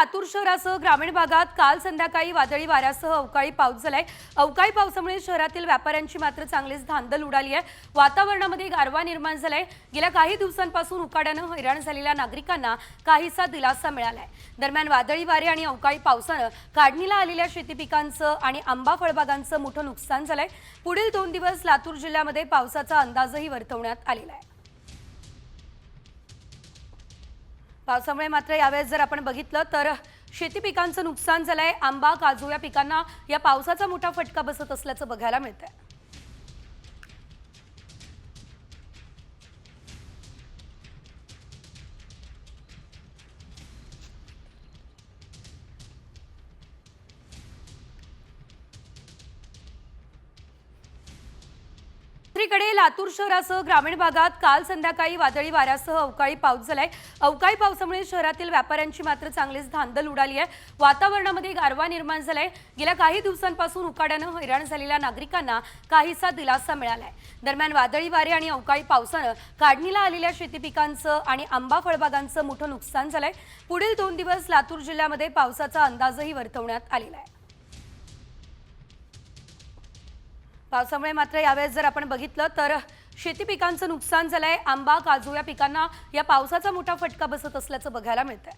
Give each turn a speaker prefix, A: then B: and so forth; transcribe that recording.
A: लातूर शहरासह ग्रामीण भागात काल संध्याकाळी वादळी वाऱ्यासह अवकाळी पाऊस झालाय. अवकाळी पावसामुळे शहरातील व्यापाऱ्यांची मात्र चांगलीच धांदल उडाली आहे. वातावरणामध्ये गारवा निर्माण झालाय. गेल्या काही दिवसांपासून उकाड्यानं हैराण झालेल्या नागरिकांना काहीसा दिलासा मिळालाय. दरम्यान वादळी वारे आणि अवकाळी पावसानं काढणीला आलेल्या शेती पिकांचं आणि आंबा फळबागांचं मोठं नुकसान झालंय. पुढील दोन दिवस लातूर जिल्ह्यामध्ये पावसाचा अंदाजही वर्तवण्यात आलेला आहे. पावसामुळे मात्र यावेळेस जर आपण बघितलं तर शेती पिकांचं नुकसान झालंय. आंबा काजू या पिकांना या पावसाचा मोठा फटका बसत असल्याचं बघायला मिळतंय. दुसरीकडे लातूर शहरासह ग्रामीण भागात काल संध्याकाळी वादळी वाऱ्यासह अवकाळी पाऊस झालाय. अवकाळी पावसामुळे शहरातील व्यापाऱ्यांची मात्र चांगलीच धांदल उडाली आहे. वातावरणामध्ये गारवा निर्माण झालाय. गेल्या काही दिवसांपासून उकाड्यानं हैराण झालेल्या नागरिकांना काहीसा दिलासा मिळालाय. दरम्यान वादळी वारे आणि अवकाळी पावसानं काढणीला आलेल्या शेती पिकांचं आणि आंबा फळबागांचं मोठं नुकसान झालंय. पुढील दोन दिवस लातूर जिल्ह्यामध्ये पावसाचा अंदाजही वर्तवण्यात आलेला आहे. पावसामुळे मात्र यावेळेस जर आपण बघितलं तर शेती पिकांचं नुकसान झालंय. आंबा काजू या पिकांना या पावसाचा मोठा फटका बसत असल्याचं बघायला मिळतंय.